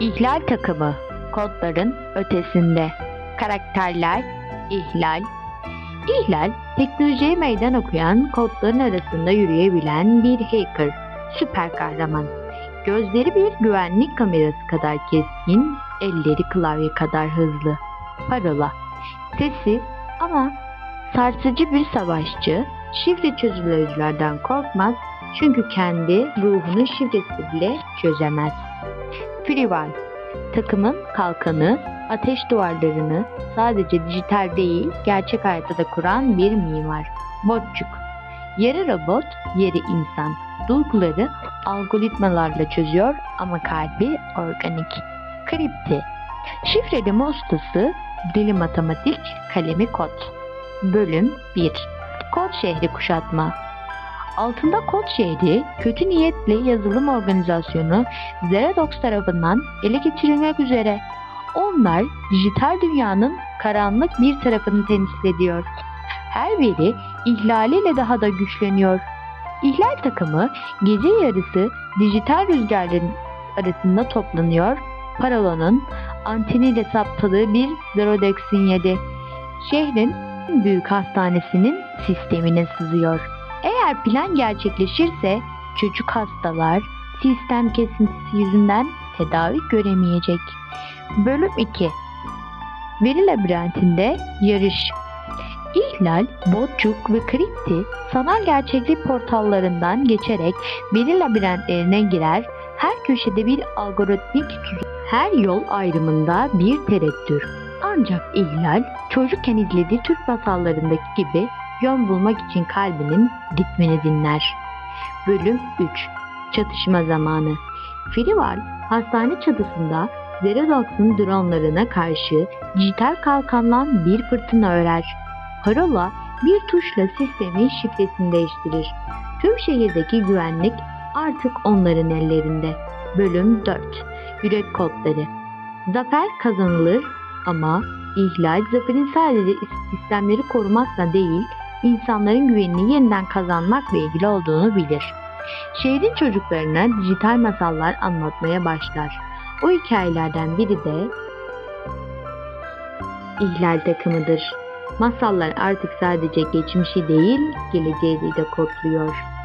İhlal takımı kodların ötesinde. Karakterler ihlal. İhlal teknolojiye meydan okuyan kodların arasında yürüyebilen bir hacker, süper kahraman. Gözleri bir güvenlik kamerası kadar keskin, elleri klavye kadar hızlı. Parola. Sessiz ama sarsıcı bir savaşçı, şifre çözülürlerden korkmaz çünkü kendi ruhunun şifresi bile çözemez. Frival. Takımın kalkanı, ateş duvarlarını sadece dijital değil, gerçek hayatta da kuran bir mimar. Botçuk. Yarı robot, yarı insan. Duyguları algoritmalarla çözüyor ama kalbi organik. Kripti. Şifreleme ustası, dili matematik, kalemi kod. Bölüm 1. Kod şehri kuşatma. Altında kod şehri, kötü niyetli yazılım organizasyonu Zeradox tarafından ele geçirilmek üzere. Onlar dijital dünyanın karanlık bir tarafını temsil ediyor. Her biri ihlaliyle daha da güçleniyor. İhlal takımı gece yarısı dijital rüzgarların arasında toplanıyor. Parolonun anteniyle saptadığı bir Zerodex sinyali. Şehrin büyük hastanesinin sistemine sızıyor. Eğer plan gerçekleşirse çocuk hastalar sistem kesintisi yüzünden tedavi göremeyecek. Bölüm 2 Veri labirentinde yarış İhlal, Botçuk ve Kripti sanal gerçeklik portallarından geçerek veri labirentlerine girer, her köşede bir algoritmik tuzak, her yol ayrımında bir tereddür. Ancak ihlal, çocukken izlediği Türk masallarındaki gibi yön bulmak için kalbinin ritmini dinler. Bölüm 3 Çatışma zamanı Frival, hastane çatısında Zeradox'un dronlarına karşı dijital kalkanlan bir fırtına örer. Parola bir tuşla sistemin şifresini değiştirir. Tüm şehirdeki güvenlik artık onların ellerinde. Bölüm 4 Yürek kodları Zafer kazanılır ama ihlal zaferin sadece sistemleri korumakla değil, insanların güvenini yeniden kazanmakla ilgili olduğunu bilir. Şehrin çocuklarına dijital masallar anlatmaya başlar. O hikayelerden biri de ihlal takımıdır. Masallar artık sadece geçmişi değil, geleceği de kodluyor.